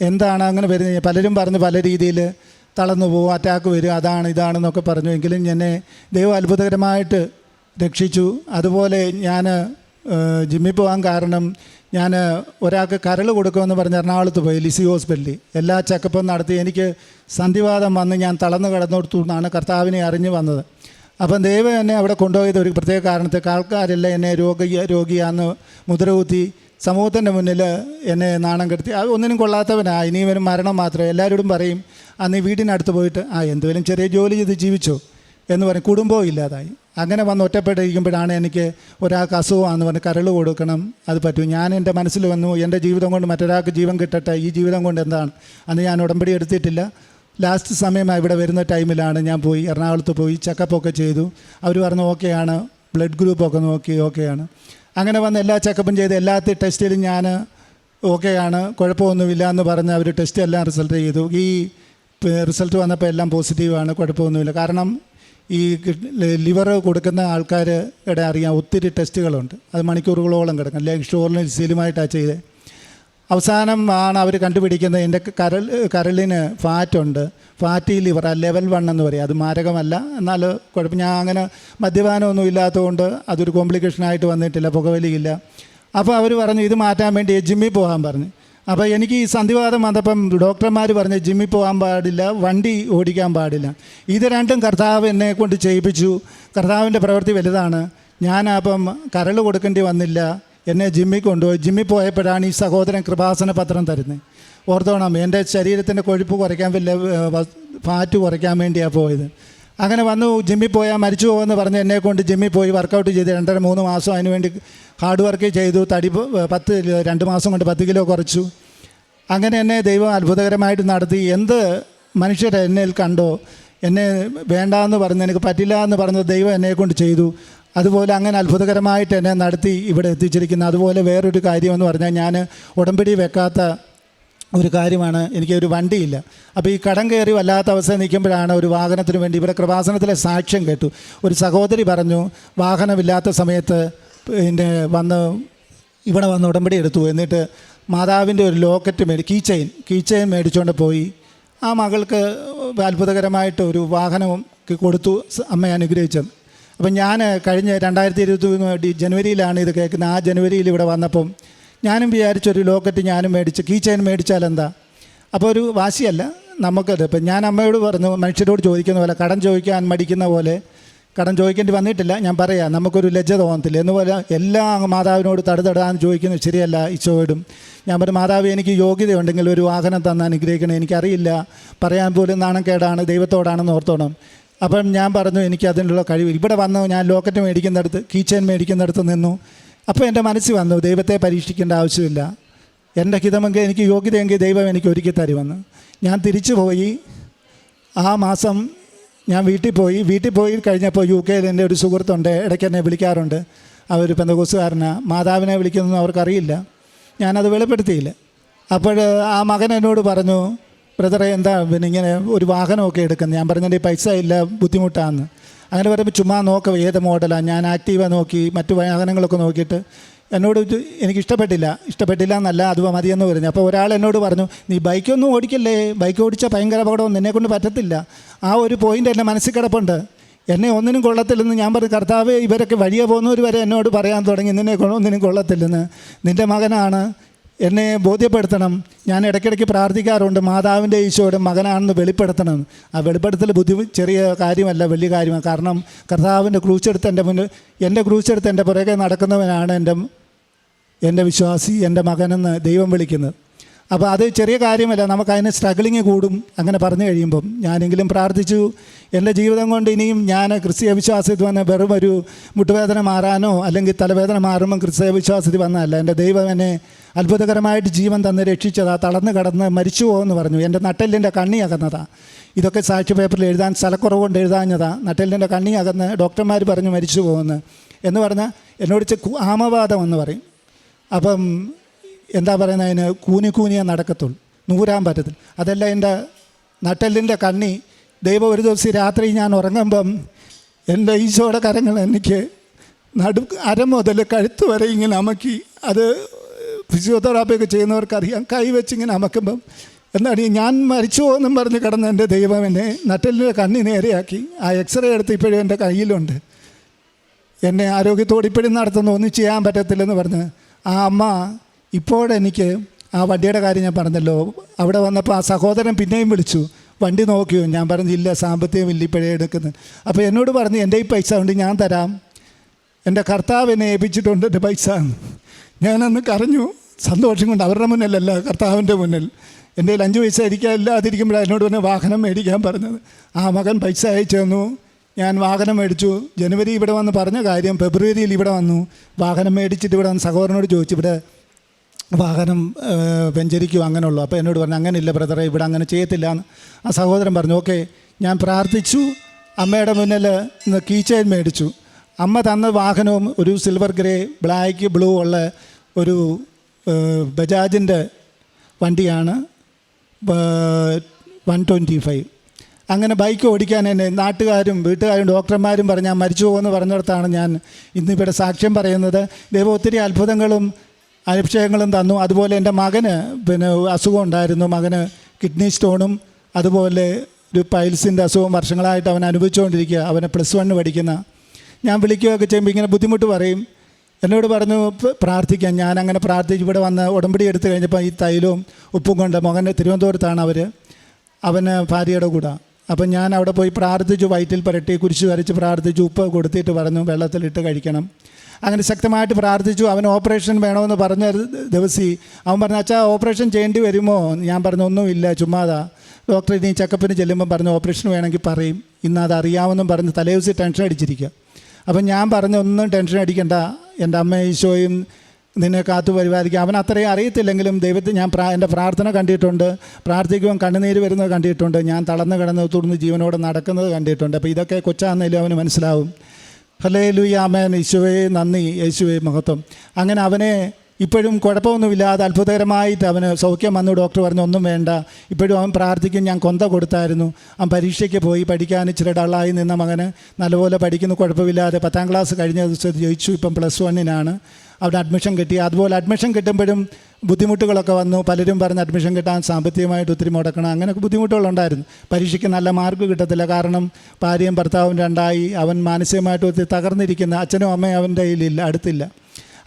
എന്താണ് അങ്ങനെ വരുന്നത്? പലരും പറഞ്ഞ് പല രീതിയിൽ തളർന്നു പോകും അറ്റാക്ക് വരും അതാണ് ഇതാണെന്നൊക്കെ പറഞ്ഞു. എങ്കിലും എന്നെ ദൈവം അത്ഭുതകരമായിട്ട് രക്ഷിച്ചു. അതുപോലെ ഞാൻ ജിമ്മിൽ പോകാൻ കാരണം ഞാൻ ഒരാൾക്ക് കരൾ കൊടുക്കുമെന്ന് പറഞ്ഞ് എറണാകുളത്ത് പോയി ലിസി ഹോസ്പിറ്റലിൽ. എല്ലാ ചെക്കപ്പും നടത്തി എനിക്ക് സന്ധിവാദം വന്ന് ഞാൻ തളർന്നു കിടന്നിടത്തു നിന്നാണ് കർത്താവിനെ അറിഞ്ഞു വന്നത്. അപ്പം ദൈവം എന്നെ അവിടെ കൊണ്ടുപോയത് ഒരു പ്രത്യേക കാരണത്തെ ആൾക്കാരെല്ലാം എന്നെ രോഗി രോഗിയാന്ന് മുദ്രകുത്തി സമൂഹത്തിന്റെ മുന്നിൽ എന്നെ നാണം കെടുത്തി. അത് ഒന്നിനും കൊള്ളാത്തവനാണ് ഇനി ഇവനും മരണം മാത്രമേ. എല്ലാവരോടും പറയും അന്ന് വീടിനടുത്ത് പോയിട്ട് ആ എന്തുവരും ചെറിയ ജോലി ചെയ്ത് ജീവിച്ചോ? എന്ന് പറഞ്ഞ് കുടുംബവും ഇല്ലാതായി. അങ്ങനെ വന്ന് ഒറ്റപ്പെട്ടിരിക്കുമ്പോഴാണ് എനിക്ക് ഒരാൾക്ക് അസുഖമാണെന്ന് പറഞ്ഞ് കരൾ കൊടുക്കണം. അത് പറ്റും. ഞാൻ എന്റെ മനസ്സിൽ വന്നു എന്റെ ജീവിതം കൊണ്ട് മറ്റൊരാൾക്ക് ജീവൻ കിട്ടട്ടെ ഈ ജീവിതം കൊണ്ട് എന്താണ്? അന്ന് ഞാൻ ഉടമ്പടി എടുത്തിട്ടില്ല. ലാസ്റ്റ് സമയമായി ഇവിടെ വരുന്ന ടൈമിലാണ് ഞാൻ പോയി എറണാകുളത്ത് പോയി ചെക്കപ്പൊക്കെ ചെയ്തു. അവർ പറഞ്ഞു ഓക്കെയാണ് ബ്ലഡ് ഗ്രൂപ്പൊക്കെ നോക്കി ഓക്കെയാണ് അങ്ങനെ വന്ന് എല്ലാ ചെക്കപ്പും ചെയ്ത് എല്ലാത്ത ടെസ്റ്റിലും ഞാൻ ഓക്കെയാണ് കുഴപ്പമൊന്നുമില്ല എന്ന് പറഞ്ഞ് അവർ ടെസ്റ്റ് എല്ലാം റിസൾട്ട് ചെയ്തു. ഈ റിസൾട്ട് വന്നപ്പോൾ എല്ലാം പോസിറ്റീവാണ് കുഴപ്പമൊന്നുമില്ല. കാരണം ഈ ലിവർ കൊടുക്കുന്ന ആൾക്കാരുടെ അറിയാം ഒത്തിരി ടെസ്റ്റുകളുണ്ട്. അത് മണിക്കൂറുകളോളം കിടക്കും. അല്ലെങ്കിൽ ഷോറിന് സീലുമായിട്ടാണ് ചെയ്തത് അവസാനം ആണ് അവർ കണ്ടുപിടിക്കുന്നത് എന്റെ കരൾ കരളിന് ഫാറ്റുണ്ട്. ഫാറ്റി ലിവർ ലെവൽ വൺ എന്ന് പറയും. അത് മാരകമല്ല. എന്നാൽ കുഴപ്പം ഞാൻ അങ്ങനെ മദ്യപാനമൊന്നും ഇല്ലാത്തതുകൊണ്ട് അതൊരു കോംപ്ലിക്കേഷനായിട്ട് വന്നിട്ടില്ല പുകവലിയില്ല. അപ്പോൾ അവർ പറഞ്ഞു ഇത് മാറ്റാൻ വേണ്ടി ജിമ്മിൽ പോകാൻ പറഞ്ഞു. അപ്പോൾ എനിക്ക് ഈ സന്ധിവാദം വന്നപ്പം ഡോക്ടർമാർ പറഞ്ഞ് ജിമ്മിൽ പോകാൻ പാടില്ല വണ്ടി ഓടിക്കാൻ പാടില്ല. ഇത് രണ്ടും കർത്താവ് എന്നെ കൊണ്ട് ചെയ്യിപ്പിച്ചു. കർത്താവിന്റെ പ്രവൃത്തി വലുതാണ്. ഞാൻ അപ്പം കരൾ കൊടുക്കേണ്ടി വന്നില്ല. എന്നെ ജിമ്മിൽ കൊണ്ടുപോയി. ജിമ്മിൽ പോയപ്പോഴാണ് ഈ സഹോദരൻ കൃപാസന പത്രം തരുന്നത് ഓർത്തോണം എന്റെ ശരീരത്തിന്റെ കൊഴുപ്പ് കുറയ്ക്കാൻ വലിയ ഫാറ്റ് കുറയ്ക്കാൻ വേണ്ടിയാണ് പോയത്. അങ്ങനെ വന്നു ജിമ്മിൽ പോയാൽ മരിച്ചു പോകുമെന്ന് പറഞ്ഞ് എന്നെ കൊണ്ട് ജിമ്മിൽ പോയി വർക്കൗട്ട് ചെയ്ത് രണ്ടര മൂന്ന് മാസം അതിനുവേണ്ടി ഹാർഡ് വർക്ക് ചെയ്തു തടി പത്ത് രണ്ട് മാസം കൊണ്ട് പത്ത് കിലോ കുറച്ചു. അങ്ങനെ എന്നെ ദൈവം അത്ഭുതകരമായിട്ട് നടത്തി. എന്ത് മനുഷ്യർ എന്നിൽ കണ്ടോ എന്നെ വേണ്ടാന്ന് പറഞ്ഞ് എനിക്ക് പറ്റില്ല എന്ന് പറഞ്ഞത് ദൈവം എന്നെ കൊണ്ട് ചെയ്തു. അതുപോലെ അങ്ങനെ അത്ഭുതകരമായിട്ട് എന്നെ നടത്തി ഇവിടെ എത്തിച്ചിരിക്കുന്നു. അതുപോലെ വേറൊരു കാര്യമെന്ന് പറഞ്ഞാൽ ഞാൻ ഉടമ്പടി വെക്കാത്ത ഒരു കാര്യമാണ് എനിക്ക് ഒരു വണ്ടിയില്ല. അപ്പോൾ ഈ കടം കയറി വല്ലാത്ത അവസ്ഥ നിൽക്കുമ്പോഴാണ് ഒരു വാഹനത്തിന് വേണ്ടി ഇവിടെ കൃപാസനത്തിലെ സാക്ഷ്യം കേട്ടു. ഒരു സഹോദരി പറഞ്ഞു വാഹനമില്ലാത്ത സമയത്ത് പിന്നെ വന്ന് ഇവിടെ വന്ന് ഉടമ്പടി എടുത്തു. എന്നിട്ട് മാതാവിന്റെ ഒരു ലോക്കറ്റ് മേടി കീ ചെയിൻ കീ ചെയിൻ മേടിച്ചുകൊണ്ട് പോയി. ആ മകൾക്ക് അത്ഭുതകരമായിട്ട് ഒരു വാഹനവും കൊടുത്തു അമ്മ അനുഗ്രഹിച്ചത് അപ്പം ഞാൻ കഴിഞ്ഞ രണ്ടായിരത്തി ഇരുപത്തി ജനുവരിയിലാണ് ഇത് കേൾക്കുന്നത്. ആ ജനുവരിയിൽ ഇവിടെ വന്നപ്പം ഞാനും വിചാരിച്ചൊരു ലോക്കറ്റ് ഞാനും മേടിച്ച് കീ ചെയിൻ മേടിച്ചാൽ എന്താ? അപ്പോൾ ഒരു വാശിയല്ല നമുക്കത്. ഇപ്പം ഞാൻ അമ്മയോട് പറഞ്ഞു മനുഷ്യരോട് ചോദിക്കുന്ന പോലെ കടം ചോദിക്കാൻ മടിക്കുന്ന പോലെ കടം ചോദിക്കേണ്ടി വന്നിട്ടില്ല. ഞാൻ പറയാം നമുക്കൊരു ലജ്ജ തോന്നത്തില്ല. എന്നുപോലെ എല്ലാ മാതാവിനോട് തടുതടാന്ന് ചോദിക്കുന്നത് ശരിയല്ല ഈശോയോടും. ഞാൻ പറഞ്ഞു മാതാവ് എനിക്ക് യോഗ്യതയുണ്ടെങ്കിൽ ഒരു വാഹനം തന്ന് അനുഗ്രഹിക്കണം എനിക്കറിയില്ല. പറയാൻ പോലും നാണക്കേടാണ് ദൈവത്തോടാണെന്ന് ഓർത്തോണം. അപ്പം ഞാൻ പറഞ്ഞു എനിക്ക് അതിനുള്ള കഴിവ് ഇവിടെ വന്നു ഞാൻ ലോക്കറ്റ് മേടിക്കുന്നിടത്ത് കീച്ചൻ മേടിക്കുന്നിടത്ത് നിന്നു. അപ്പോൾ എന്റെ മനസ്സിൽ വന്നു ദൈവത്തെ പരീക്ഷിക്കേണ്ട ആവശ്യമില്ല. എന്റെ ഹിതമെങ്കിൽ എനിക്ക് യോഗ്യതയെങ്കിൽ ദൈവം എനിക്ക് ഒരുക്കി തരുമെന്ന്. ഞാൻ തിരിച്ചു പോയി. ആ മാസം ഞാൻ വീട്ടിൽ പോയി. വീട്ടിൽ പോയി കഴിഞ്ഞപ്പോൾ യു കെയിൽ എന്റെ ഒരു സുഹൃത്തുണ്ട് ഇടയ്ക്ക് എന്നെ വിളിക്കാറുണ്ട്. അവർ പെന്തകോസുകാരനാണ് മാതാവിനെ വിളിക്കുന്നതെന്ന് അവർക്കറിയില്ല. ഞാനത് വെളിപ്പെടുത്തിയില്ല. അപ്പോൾ ആ മകൻ എന്നോട് പറഞ്ഞു ബ്രദറെ എന്താ പിന്നെ ഇങ്ങനെ ഒരു വാഹനമൊക്കെ എടുക്കുന്നത്? ഞാൻ പറഞ്ഞതിന്റെ പൈസ ഇല്ല ബുദ്ധിമുട്ടാന്ന്. അങ്ങനെ പറയുമ്പോൾ ചുമ്മാ നോക്ക ഏത് മോഡലാണ് ഞാൻ ആക്റ്റീവ നോക്കി മറ്റു വാഹനങ്ങളൊക്കെ നോക്കിയിട്ട് എന്നോട് എനിക്ക് ഇഷ്ടപ്പെട്ടില്ല ഇഷ്ടപ്പെട്ടില്ല എന്നല്ല അത് മതിയെന്ന് പറഞ്ഞു. അപ്പോൾ ഒരാൾ എന്നോട് പറഞ്ഞു നീ ബൈക്കൊന്നും ഓടിക്കല്ലേ? ബൈക്ക് ഓടിച്ചാൽ ഭയങ്കര അപകടം എന്നെ കൊണ്ട് പറ്റത്തില്ല. ആ ഒരു പോയിന്റ് എന്റെ മനസ്സിൽ കിടപ്പുണ്ട്. എന്നെ ഒന്നിനും കൊള്ളത്തില്ലെന്ന് ഞാൻ പറഞ്ഞു കർത്താവ് ഇവരൊക്കെ വഴിയെ പോകുന്നവർ വരെ എന്നോട് പറയാൻ തുടങ്ങി. നിന്നെ ഒന്നിനും കൊള്ളത്തില്ലെന്ന്. നിന്റെ മകനാണ് എന്നെ ബോധ്യപ്പെടുത്തണം. ഞാൻ ഇടയ്ക്കിടയ്ക്ക് പ്രാർത്ഥിക്കാറുണ്ട് മാതാവിന്റെ ഈശോയുടെ മകനാണെന്ന് വെളിപ്പെടുത്തണം. ആ വെളിപ്പെടുത്തൽ ബുദ്ധി ചെറിയ കാര്യമല്ല വലിയ കാര്യമാണ്. കാരണം കർത്താവിന്റെ ക്രൂച്ചെടുത്ത് എന്റെ മുന്നിൽ എന്റെ ക്രൂച്ചെടുത്ത് എന്റെ പുറകെ നടക്കുന്നവനാണ് എന്റെ എന്റെ വിശ്വാസി എന്റെ മകനെന്ന് ദൈവം വിളിക്കുന്നത്. അപ്പോൾ അത് ചെറിയ കാര്യമല്ല നമുക്ക് അതിന് സ്ട്രഗിളിങ് കൂടും അങ്ങനെ പറഞ്ഞു കഴിയുമ്പം. ഞാനെങ്കിലും പ്രാർത്ഥിച്ചു എന്റെ ജീവിതം കൊണ്ട് ഇനിയും ഞാൻ ക്രിസ്തീയ വിശ്വാസത്തിൽ വന്ന് വെറും ഒരു മുട്ടുവേദന മാറാനോ അല്ലെങ്കിൽ തലവേദന മാറുമ്പം ക്രിസ്തീയ വിശ്വാസത്തിൽ വന്നതല്ല. എന്റെ ദൈവം എന്നെ അത്ഭുതകരമായിട്ട് ജീവൻ തന്ന് രക്ഷിച്ചതാ തളർന്ന് കടന്ന് മരിച്ചു പോകുമെന്ന് പറഞ്ഞു. എന്റെ നട്ടെല്ലിന്റെ കണ്ണി അകന്നതാ. ഇതൊക്കെ സാക്ഷ്യ പേപ്പറിൽ എഴുതാൻ സ്ഥലക്കുറവ് കൊണ്ട് എഴുതാഞ്ഞതാ. നട്ടെല്ലിന്റെ കണ്ണി അകന്ന് ഡോക്ടർമാർ പറഞ്ഞു മരിച്ചു പോകുമെന്ന് എന്ന് പറഞ്ഞാൽ എന്നോട് ആമവാദം എന്ന് പറയും. അപ്പം എന്താ പറയുന്നത് അതിന് കൂനി കൂനിയേ നടക്കത്തുള്ളൂ. നൂരാൻ പറ്റത്തില്ല അതല്ല എന്റെ നട്ടെല്ലിന്റെ കണ്ണി. ദൈവം ഒരു ദിവസം രാത്രി ഞാൻ ഉറങ്ങുമ്പം എന്റെ ഈശോയുടെ കരങ്ങൾ എനിക്ക് നടു അര മുതൽ കഴുത്ത് വരെ ഇങ്ങനെ അമക്കി അത് ഫിസിയോതെറാപ്പിയൊക്കെ ചെയ്യുന്നവർക്കറിയാം. കൈ വെച്ച് ഇങ്ങനെ അമക്കുമ്പം എന്താണ് ഞാൻ മരിച്ചു പോകുമെന്നും പറഞ്ഞ് കിടന്ന എന്റെ ദൈവം എന്നെ നട്ടലിന്റെ കണ്ണി നേരെയാക്കി. ആ എക്സ്റേ എടുത്ത് ഇപ്പോഴും എന്റെ കയ്യിലുണ്ട്. എന്നെ ആരോഗ്യത്തോടെ ഇപ്പോഴും നടത്തുന്ന ഒന്നും ചെയ്യാൻ പറ്റത്തില്ലെന്ന് പറഞ്ഞ് ആ അമ്മ ഇപ്പോഴെനിക്ക് ആ വണ്ടിയുടെ കാര്യം ഞാൻ പറഞ്ഞല്ലോ. അവിടെ വന്നപ്പോൾ ആ സഹോദരൻ പിന്നെയും വിളിച്ചു. വണ്ടി നോക്കിയോ? ഞാൻ പറഞ്ഞില്ല സാമ്പത്തികം ഇല്ല ഇപ്പോഴേ എടുക്കുന്നത്. അപ്പോൾ എന്നോട് പറഞ്ഞു എന്റെ ഈ പൈസ ഉണ്ട് ഞാൻ തരാം. എന്റെ കർത്താവ് എന്നെ ഏൽപ്പിച്ചിട്ടുണ്ട് എന്റെ പൈസ. ഞാനന്ന് കരഞ്ഞു. സന്തോഷം കൊണ്ട് അവരുടെ മുന്നിലല്ല കർത്താവിന്റെ മുന്നിൽ. എന്റെ കയ്യിൽ അഞ്ച് പൈസ ഇരിക്കാൻ ഇല്ലാതിരിക്കുമ്പോഴാണ് എന്നോട് തന്നെ വാഹനം മേടിക്കാൻ പറഞ്ഞത്. ആ മകൻ പൈസ അയച്ചു തന്നു. ഞാൻ വാഹനം മേടിച്ചു. ജനുവരി ഇവിടെ വന്ന് പറഞ്ഞ കാര്യം ഫെബ്രുവരിയിൽ ഇവിടെ വന്നു. വാഹനം മേടിച്ചിട്ട് ഇവിടെ വന്ന് സഹോദരനോട് ചോദിച്ചു ഇവിടെ വാഹനം വെഞ്ചരിക്കും അങ്ങനെയുള്ളൂ. അപ്പോൾ എന്നോട് പറഞ്ഞു അങ്ങനെയില്ല ബ്രദറെ ഇവിടെ അങ്ങനെ ചെയ്യത്തില്ല എന്ന് ആ സഹോദരൻ പറഞ്ഞു ഓക്കെ ഞാൻ പ്രാർത്ഥിച്ചു. അമ്മയുടെ മുന്നിൽ ഇന്ന് കീ ചെയിൻ മേടിച്ചു. അമ്മ തന്ന വാഹനവും ഒരു സിൽവർ ഗ്രേ ബ്ലാക്ക് ബ്ലൂ ഉള്ള ഒരു ബജാജിന്റെ വണ്ടിയാണ് വൺ ട്വന്റി ഫൈവ്. അങ്ങനെ ബൈക്ക് ഓടിക്കാൻ എന്നെ നാട്ടുകാരും വീട്ടുകാരും ഡോക്ടർമാരും പറഞ്ഞാൽ മരിച്ചു പോകുമെന്ന് പറഞ്ഞിടത്താണ് ഞാൻ ഇന്നിവിടെ സാക്ഷ്യം പറയുന്നത്. ദൈവം ഒത്തിരി അത്ഭുതങ്ങളും അഭിഷേകങ്ങളും തന്നു. അതുപോലെ എന്റെ മകന് പിന്നെ അസുഖം ഉണ്ടായിരുന്നു. മകന് കിഡ്നി സ്റ്റോണും അതുപോലെ ഒരു പൈൽസിന്റെ അസുഖം വർഷങ്ങളായിട്ട് അവൻ അനുഭവിച്ചുകൊണ്ടിരിക്കുക. അവനെ പ്ലസ് വണ്ണ് പഠിക്കുന്ന. ഞാൻ വിളിക്കുകയൊക്കെ ചെയ്യുമ്പോൾ ഇങ്ങനെ ബുദ്ധിമുട്ട് പറയും. എന്നോട് പറഞ്ഞു പ്രാർത്ഥിക്കാം. പ്രാർത്ഥിക്കാൻ ഞാൻ അങ്ങനെ പ്രാർത്ഥിച്ച് ഇവിടെ വന്ന് ഉടമ്പടി എടുത്തു കഴിഞ്ഞപ്പോൾ ഈ തൈലവും ഉപ്പും കൊണ്ട് മകന്റെ തിരുവനന്തപുരത്താണ് അവർ അവന് ഭാര്യയുടെ കൂടെ. അപ്പം ഞാൻ അവിടെ പോയി പ്രാർത്ഥിച്ചു. വയറ്റിൽ പുരട്ടി കുരിശ് വരച്ച് പ്രാർത്ഥിച്ചു. ഉപ്പ് കൊടുത്തിട്ട് പറഞ്ഞു വെള്ളത്തിലിട്ട് കഴിക്കണം. അങ്ങനെ ശക്തമായിട്ട് പ്രാർത്ഥിച്ചു. അവൻ ഓപ്പറേഷൻ വേണമെന്ന് പറഞ്ഞ ദിവസി അവൻ പറഞ്ഞു അച്ഛാ ഓപ്പറേഷൻ ചെയ്യേണ്ടി വരുമോ? ഞാൻ പറഞ്ഞു ഒന്നുമില്ല ചുമ്മാതാ. ഡോക്ടർ ഇനി ചെക്കപ്പിന് ചെല്ലുമ്പോൾ പറഞ്ഞു ഓപ്പറേഷൻ വേണമെങ്കിൽ പറയും. ഇന്ന് അത് അറിയാമെന്നും പറഞ്ഞ് തലേ ദിവസം ടെൻഷൻ അടിച്ചിരിക്കുക. അപ്പം ഞാൻ പറഞ്ഞു ഒന്നും ടെൻഷൻ അടിക്കണ്ട. എന്റെ അമ്മ ഈശോയും നിന്നെ കാത്തു പരിപാലിക്കുക അവൻ അത്രയും അറിയത്തില്ലെങ്കിലും ദൈവത്തെ ഞാൻ പ്രാ എന്റെ പ്രാർത്ഥന കണ്ടിട്ടുണ്ട്. പ്രാർത്ഥിക്കുവാൻ കണ്ണുനീര് വരുന്നത് കണ്ടിട്ടുണ്ട്. ഞാൻ തളർന്ന് കിടന്ന് തുറന്ന് ജീവനോട് നടക്കുന്നത് കണ്ടിട്ടുണ്ട്. അപ്പോൾ ഇതൊക്കെ കൊച്ചാന്നേലും അവന് മനസ്സിലാവും. ഹലേ ലുയാമേൻ യേശുവേ നന്ദി. യേശുവേ മഹത്വം. അങ്ങനെ അവനെ ഇപ്പോഴും കുഴപ്പമൊന്നുമില്ലാതെ അത്ഭുതകരമായിട്ട് അവന് സൗഖ്യം വന്നു. ഡോക്ടർ പറഞ്ഞു ഒന്നും വേണ്ട. ഇപ്പോഴും അവൻ പ്രാർത്ഥിക്കും. ഞാൻ കൊന്ത കൊടുത്തായിരുന്നു. അവൻ പരീക്ഷയ്ക്ക് പോയി പഠിക്കാൻ ഇച്ചിരി ഡള്ളായി നിന്ന മകന്. നല്ലപോലെ പഠിക്കുന്നു. കുഴപ്പമില്ലാതെ പത്താം ക്ലാസ് കഴിഞ്ഞ ദിവസം ജയിച്ചു. ഇപ്പം പ്ലസ് വണ്ണിനാണ്. അവിടെ അഡ്മിഷൻ കിട്ടി. അതുപോലെ അഡ്മിഷൻ കിട്ടുമ്പോഴും ബുദ്ധിമുട്ടുകളൊക്കെ വന്നു. പലരും പറഞ്ഞ് അഡ്മിഷൻ കിട്ടാൻ സാമ്പത്തികമായിട്ട് ഒത്തിരി മുടക്കണം. അങ്ങനെയൊക്കെ ബുദ്ധിമുട്ടുകളുണ്ടായിരുന്നു പരീക്ഷയ്ക്ക് നല്ല മാർക്ക് കിട്ടത്തില്ല. കാരണം ഭാര്യയും ഭർത്താവും രണ്ടായി. അവൻ മാനസികമായിട്ട് ഒത്തിരി തകർന്നിരിക്കുന്ന. അച്ഛനും അമ്മയും അവന്റെ കയ്യിലില്ല അടുത്തില്ല.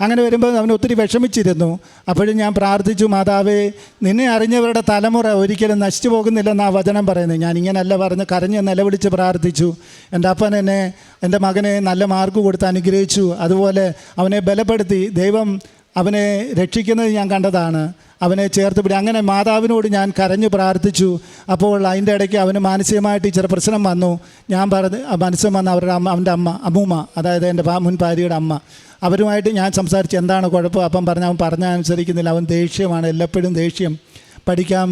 അങ്ങനെ വരുമ്പോൾ അവൻ ഒത്തിരി വിഷമിച്ചിരുന്നു. അപ്പോഴും ഞാൻ പ്രാർത്ഥിച്ചു മാതാവേ നിന്നെ അറിഞ്ഞവരുടെ തലമുറ ഒരിക്കലും നശിച്ചു പോകുന്നില്ലെന്ന് ആ വചനം പറയുന്നത്. ഞാൻ ഇങ്ങനെയല്ല പറഞ്ഞ് കരഞ്ഞ് നിലവിളിച്ച് പ്രാർത്ഥിച്ചു. എന്റെ അപ്പൻ എന്നെ എന്റെ മകനെ നല്ല മാർക്ക് കൊടുത്ത് അനുഗ്രഹിച്ചു. അതുപോലെ അവനെ ബലപ്പെടുത്തി ദൈവം അവനെ രക്ഷിക്കുന്നത് ഞാൻ കണ്ടതാണ്. അവനെ ചേർത്ത് പിടി. അങ്ങനെ മാതാവിനോട് ഞാൻ കരഞ്ഞു പ്രാർത്ഥിച്ചു. അപ്പോൾ അതിന്റെ ഇടയ്ക്ക് അവന് മാനസികമായിട്ട് ഇച്ചിരി പ്രശ്നം വന്നു. ഞാൻ പറഞ്ഞ് മനസ്സിൽ വന്ന അവരുടെ അമ്മ അവന്റെ അമ്മ അമ്മൂമ്മ അതായത് എന്റെ മുൻ ഭാര്യയുടെ അമ്മ. അവരുമായിട്ട് ഞാൻ സംസാരിച്ച് എന്താണ് കുഴപ്പം? അപ്പം പറഞ്ഞ അവൻ പറഞ്ഞ അനുസരിക്കുന്നില്ല. അവൻ ദേഷ്യമാണ് എല്ലപ്പോഴും ദേഷ്യം. പഠിക്കാൻ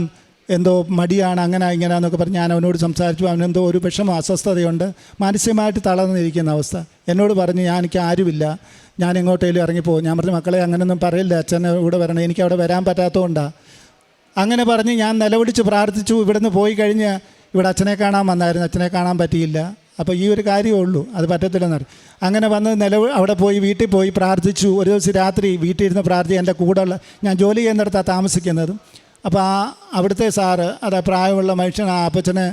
എന്തോ മടിയാണ് അങ്ങനെ ഇങ്ങനെ എന്നൊക്കെ പറഞ്ഞ് ഞാൻ അവനോട് സംസാരിച്ചു. അവനെന്തോ ഒരു വിഷമം അസ്വസ്ഥതയുണ്ട്. മാനസികമായിട്ട് തളർന്നിരിക്കുന്ന അവസ്ഥ. എന്നോട് പറഞ്ഞു ഞാൻ എനിക്ക് ആരുമില്ല. ഞാൻ എങ്ങോട്ടേലും ഇറങ്ങിപ്പോകും. ഞാൻ പറഞ്ഞു മക്കളെ അങ്ങനെയൊന്നും പറയില്ല. അച്ഛനെ ഇവിടെ വരണം. എനിക്ക് അവിടെ വരാൻ പറ്റാത്തതുകൊണ്ടാണ് അങ്ങനെ പറഞ്ഞ് ഞാൻ നിലവിളിച്ച് പ്രാർത്ഥിച്ചു. ഇവിടുന്ന് പോയി കഴിഞ്ഞ് ഇവിടെ അച്ഛനെ കാണാൻ വന്നായിരുന്നു. അച്ഛനെ കാണാൻ പറ്റിയില്ല. അപ്പോൾ ഈ ഒരു കാര്യമേ ഉള്ളൂ. അത് പറ്റത്തില്ലെന്ന് പറയും അങ്ങനെ വന്ന് നിലവ് അവിടെ പോയി വീട്ടിൽ പോയി പ്രാർത്ഥിച്ചു. ഒരു ദിവസം രാത്രി വീട്ടിൽ ഇരുന്ന് പ്രാർത്ഥി എന്റെ കൂടെയുള്ള ഞാൻ ജോലി ചെയ്യുന്നിടത്താണ് താമസിക്കുന്നത്. അപ്പോൾ ആ അവിടുത്തെ സാറ് അത് പ്രായമുള്ള മനുഷ്യൻ ആ അപ്പച്ചന്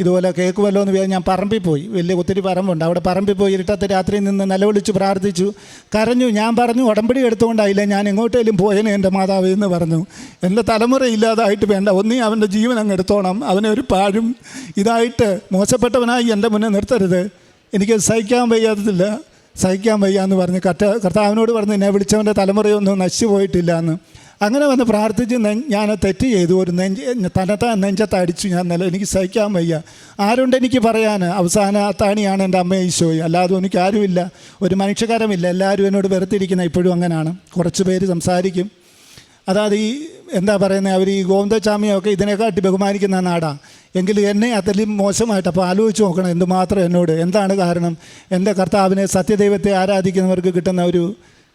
ഇതുപോലെ കേൾക്കുമല്ലോ എന്ന് വിചാരിച്ച് ഞാൻ പറമ്പിൽ പോയി വലിയ ഒത്തിരി പറമ്പുണ്ട്. അവിടെ പറമ്പിൽ പോയി ഇരുട്ടത്തെ രാത്രി നിന്ന് നിലവിളിച്ച് പ്രാർത്ഥിച്ചു. കരഞ്ഞു. ഞാൻ പറഞ്ഞു ഉടമ്പടി എടുത്തുകൊണ്ടായില്ല ഞാൻ എങ്ങോട്ടേലും പോയനെ എന്റെ മാതാവ് എന്ന് പറഞ്ഞു. എന്റെ തലമുറ ഇല്ലാതായിട്ട് വേണ്ട. ഒന്നീ അവന്റെ ജീവൻ അങ്ങ് എടുത്തോണം. അവനെ ഒരു പാഴും ഇതായിട്ട് മോശപ്പെട്ടവനായി എന്റെ മുന്നേ നിർത്തരുത്. എനിക്ക് സഹിക്കാൻ വയ്യാത്തില്ല സഹിക്കാൻ വയ്യ എന്ന് പറഞ്ഞ് കർത്താവിനോട് പറഞ്ഞ് എന്നെ വിളിച്ചവന്റെ തലമുറയൊന്നും നശിച്ചു പോയിട്ടില്ല എന്ന്. അങ്ങനെ വന്ന് പ്രാർത്ഥിച്ച് ഞാൻ തെറ്റ് ചെയ്തു. ഒരു നെഞ്ച് തനത്താ നെഞ്ചത്ത് അടിച്ചു ഞാൻ നില എനിക്ക് സഹിക്കാൻ വയ്യ. ആരുണ്ട് എനിക്ക് പറയാൻ അവസാന അത്താണിയാണ് എന്റെ അമ്മ ഈശോയി. അല്ലാതെ എനിക്ക് ആരുമില്ല. ഒരു മനുഷ്യകരമില്ല. എല്ലാവരും എന്നോട് വെറുത്തിരിക്കുന്ന ഇപ്പോഴും അങ്ങനെയാണ് കുറച്ച് പേര് സംസാരിക്കും. അതായത് ഈ എന്താ പറയുന്നത് അവർ ഈ ഗോവിന്ദചാമിയൊക്കെ ഇതിനെക്കാട്ടി ബഹുമാനിക്കുന്ന നാടാണ് എങ്കിലും എന്നെ അതിലും മോശമായിട്ട് അപ്പോൾ ആലോചിച്ച് നോക്കണം. എന്തുമാത്രം എന്നോട്? എന്താണ് കാരണം? എന്റെ കർത്താവിനെ സത്യദൈവത്തെ ആരാധിക്കുന്നവർക്ക് കിട്ടുന്ന ഒരു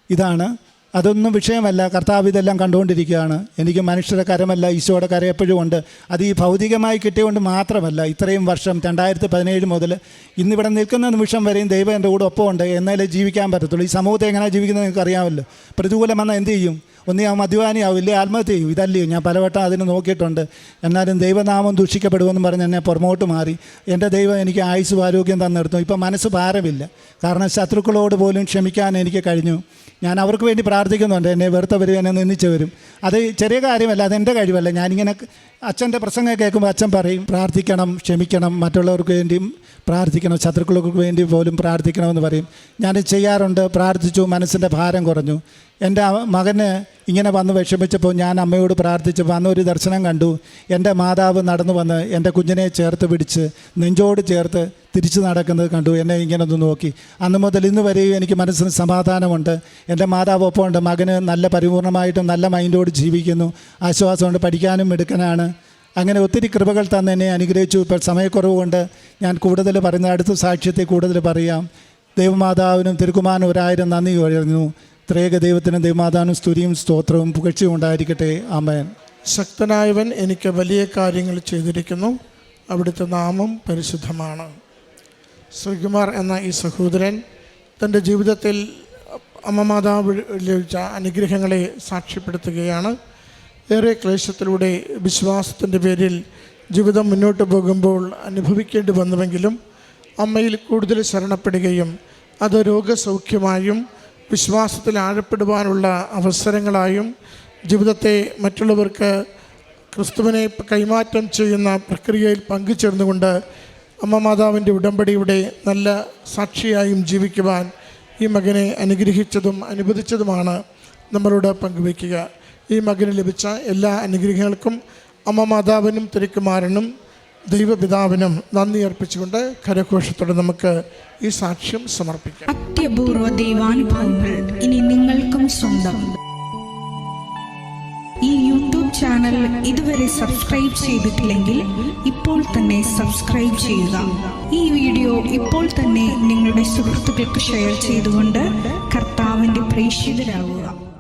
ഇതാണ്. അതൊന്നും വിഷയമല്ല. കർത്താവ് ഇതെല്ലാം കണ്ടുകൊണ്ടിരിക്കുകയാണ്. എനിക്ക് മനുഷ്യരുടെ കരമല്ല ഈശോയുടെ കരം എപ്പോഴും ഉണ്ട്. അത് ഈ ഭൗതികമായി കിട്ടിയതുകൊണ്ട് മാത്രമല്ല ഇത്രയും വർഷം രണ്ടായിരത്തി പതിനേഴ് മുതൽ ഇന്നിവിടെ നിൽക്കുന്ന നിമിഷം വരെയും ദൈവം എന്റെ കൂടെ ഒപ്പമുണ്ട്. എന്നാലേ ജീവിക്കാൻ പറ്റത്തുള്ളൂ? ഈ സമൂഹത്തെ എങ്ങനെ ജീവിക്കുന്നത് നിങ്ങൾക്ക് അറിയാമല്ലോ. പ്രതികൂലം വന്നാൽ എന്ത് ചെയ്യും? ഒന്നീ ആ മദ്യപാനിയാവും ഇല്ലേ? ആത്മഹത്യ ചെയ്യും. ഇതല്ലയോ? ഞാൻ പലവട്ടം അതിന് നോക്കിയിട്ടുണ്ട്. എന്നാലും ദൈവനാമം ദൂഷിക്കപ്പെടുമെന്ന് പറഞ്ഞ് എന്നെ പുറമോട്ട് മാറി. എന്റെ ദൈവം എനിക്ക് ആയുസ് ആരോഗ്യം തന്നെടുത്തു ഇപ്പം മനസ്സ് ഭാരമില്ല. കാരണം ശത്രുക്കളോട് പോലും ക്ഷമിക്കാൻ എനിക്ക് കഴിഞ്ഞു. ഞാൻ അവർക്ക് വേണ്ടി പ്രാർത്ഥിക്കുന്നുണ്ട് എന്നെ വെറുത്തവരും എന്നെ നിന്ദിച്ചവരും അത് ചെറിയ കാര്യമല്ല അത് അതെന്റെ കഴിവല്ല. ഞാനിങ്ങനെ അച്ഛന്റെ പ്രസംഗം കേൾക്കുമ്പോൾ അച്ഛൻ പറയും പ്രാർത്ഥിക്കണം ക്ഷമിക്കണം മറ്റുള്ളവർക്ക് വേണ്ടിയും പ്രാർത്ഥിക്കണം ശത്രുക്കൾക്ക് വേണ്ടി പോലും പ്രാർത്ഥിക്കണമെന്ന് പറയും. ഞാൻ ചെയ്യാറുണ്ട് പ്രാർത്ഥിച്ചു മനസ്സിന്റെ ഭാരം കുറഞ്ഞു. എന്റെ മകന് ഇങ്ങനെ വന്ന് വിഷമിച്ചപ്പോൾ ഞാൻ അമ്മയോട് പ്രാർത്ഥിച്ചപ്പോൾ അന്ന് ഒരു ദർശനം കണ്ടു. എന്റെ മാതാവ് നടന്നു വന്ന് എന്റെ കുഞ്ഞിനെ ചേർത്ത് പിടിച്ച് നെഞ്ചോട് ചേർത്ത് തിരിച്ചു നടക്കുന്നത് കണ്ടു. എന്നെ ഇങ്ങനെ ഒന്ന് നോക്കി. അന്ന് മുതൽ ഇന്ന് വരെയും എനിക്ക് മനസ്സിന് സമാധാനമുണ്ട്. എന്റെ മാതാവ് ഒപ്പമുണ്ട്. മകന് നല്ല പരിപൂർണമായിട്ടും നല്ല മൈൻഡോട് ജീവിക്കുന്നു. ആശ്വാസമുണ്ട്. പഠിക്കാനും മിടുക്കനാണ്. അങ്ങനെ ഒത്തിരി കൃപകൾ തന്ന് എന്നെ അനുഗ്രഹിച്ചു. ഇപ്പോൾ സമയക്കുറവ് കൊണ്ട് ഞാൻ കൂടുതൽ പറയുന്ന അടുത്ത സാക്ഷ്യത്തെ കൂടുതൽ പറയാം. ദൈവമാതാവിനും തിരുക്കുമാനും ഒരായിരം നന്ദി ഉയർന്നു. ത്രേക ദൈവത്തിന് ദൈവമാതാനും സ്തുതിയും സ്തോത്രവും പുകഴ്ചയും ഉണ്ടായിരിക്കട്ടെ. ആമേൻ. ശക്തനായവൻ എനിക്ക് വലിയ കാര്യങ്ങൾ ചെയ്തിരിക്കുന്നു. അവിടുത്തെ നാമം പരിശുദ്ധമാണ്. ശ്രീകുമാർ എന്ന ഈ സഹോദരൻ തന്റെ ജീവിതത്തിൽ അമ്മ മാതാവ് ലഭിച്ച അനുഗ്രഹങ്ങളെ സാക്ഷ്യപ്പെടുത്തുകയാണ്. ഏറെ ക്ലേശത്തിലൂടെ വിശ്വാസത്തിന്റെ പേരിൽ ജീവിതം മുന്നോട്ട് പോകുമ്പോൾ അനുഭവിക്കേണ്ടി വന്നുവെങ്കിലും അമ്മയിൽ കൂടുതൽ ശരണപ്പെടുകയും അത് രോഗസൗഖ്യമായും വിശ്വാസത്തിൽ ആഴപ്പെടുവാനുള്ള അവസരങ്ങളായും ജീവിതത്തെ മറ്റുള്ളവർക്ക് ക്രിസ്തുവിനെ കൈമാറ്റം ചെയ്യുന്ന പ്രക്രിയയിൽ പങ്കുചേർന്നുകൊണ്ട് അമ്മ മാതാവിന്റെ ഉടമ്പടിയുടെ നല്ല സാക്ഷിയായും ജീവിക്കുവാൻ ഈ മകനെ അനുഗ്രഹിച്ചതും അനുവദിച്ചതുമാണ് നമ്മളോട് പങ്കുവയ്ക്കുക. ഈ മകന് ലഭിച്ച എല്ലാ അനുഗ്രഹങ്ങൾക്കും അമ്മ മാതാവിനും തിരുക്കുമാരനും ദൈവപിതാവിനും നന്ദി അർപ്പിച്ചുകൊണ്ട് കരഘോഷത്തോടെ നമുക്ക് ഈ സാക്ഷ്യം സമർപ്പിക്കാം. അത്യപൂർവ ദൈവാനുഭവങ്ങൾ ഇനി നിങ്ങൾക്കും സ്വന്തം. ഈ യൂട്യൂബ് ചാനൽ ഇതുവരെ സബ്സ്ക്രൈബ് ചെയ്തിട്ടില്ലെങ്കിൽ ഇപ്പോൾ തന്നെ സബ്സ്ക്രൈബ് ചെയ്യുക. ഈ വീഡിയോ ഇപ്പോൾ തന്നെ നിങ്ങളുടെ സുഹൃത്തുക്കൾക്ക് ഷെയർ ചെയ്തുകൊണ്ട് കർത്താവിന്റെ പ്രേക്ഷിതരാകുക